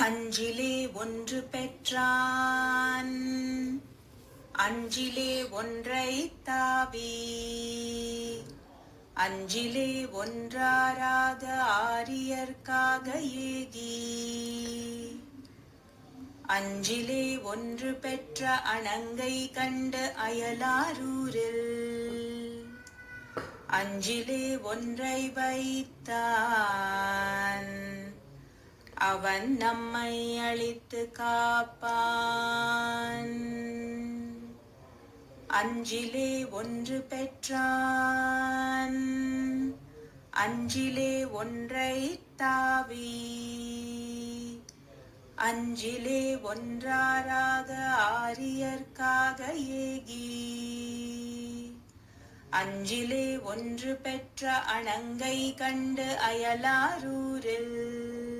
அஞ்சிலே ஒன்று பெற்றான். அஞ்சிலே ஒன்றை தாவி. அஞ்சிலே ஒன்றாராத ஆரியர்க்காக ஏகி. அஞ்சிலே ஒன்று பெற்ற அணங்கை கண்டு அயலாரூரில். அஞ்சிலே ஒன்றை வைத்தார். அவன் நம்மை அழித்து காப்பான். அஞ்சிலே ஒன்று பெற்றான். அஞ்சிலே ஒன்றை தாவி. அஞ்சிலே ஒன்றாராக ஆரியர்க்காக ஏகி. அஞ்சிலே ஒன்று பெற்ற அணங்கை கண்டு அயலாரூரில்.